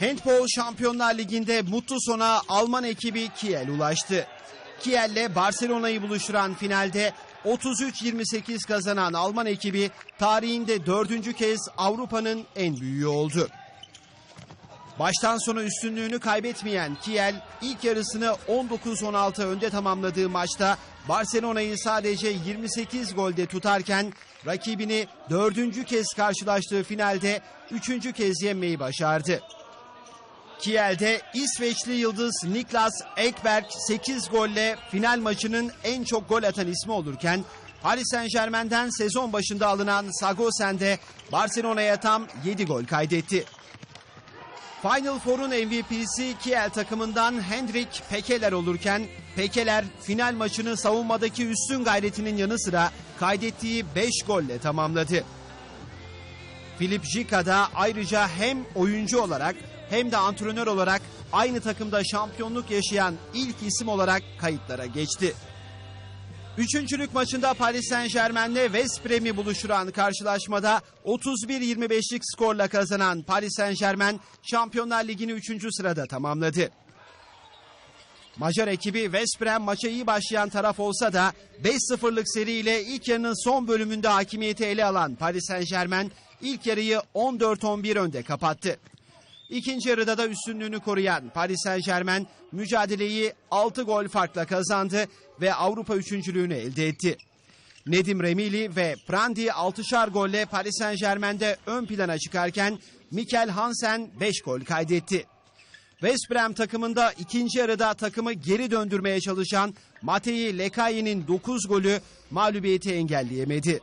Handball Şampiyonlar Ligi'nde mutlu sona Alman ekibi Kiel ulaştı. Kiel'le Barcelona'yı buluşturan finalde 33-28 kazanan Alman ekibi tarihinde dördüncü kez Avrupa'nın en büyüğü oldu. Baştan sona üstünlüğünü kaybetmeyen Kiel ilk yarısını 19-16 önde tamamladığı maçta Barcelona'yı sadece 28 golde tutarken rakibini dördüncü kez karşılaştığı finalde üçüncü kez yenmeyi başardı. Kiel'de İsveçli yıldız Niklas Ekberg 8 golle final maçının en çok gol atan ismi olurken Paris Saint Germain'den sezon başında alınan Sagosen de Barcelona'ya tam 7 gol kaydetti. Final Four'un MVP'si Kiel takımından Hendrik Pekeler olurken Pekeler final maçını savunmadaki üstün gayretinin yanı sıra kaydettiği 5 golle tamamladı. Filip Jika da ayrıca hem oyuncu olarak hem de antrenör olarak aynı takımda şampiyonluk yaşayan ilk isim olarak kayıtlara geçti. Üçüncülük maçında Paris Saint Germain'le West Brem'i buluşturan karşılaşmada 31-25'lik skorla kazanan Paris Saint Germain Şampiyonlar Ligi'ni 3. sırada tamamladı. Macar ekibi West Brem maça iyi başlayan taraf olsa da 5-0'lık seriyle ilk yarının son bölümünde hakimiyeti ele alan Paris Saint Germain ilk yarıyı 14-11 önde kapattı. İkinci yarıda da üstünlüğünü koruyan Paris Saint Germain mücadeleyi 6 gol farkla kazandı ve Avrupa üçüncülüğünü elde etti. Nedim Remili ve Prandi 6'şar golle Paris Saint Germain'de ön plana çıkarken Mikel Hansen 5 gol kaydetti. West Brom takımında ikinci yarıda takımı geri döndürmeye çalışan Matei Lekayi'nin 9 golü mağlubiyeti engelleyemedi.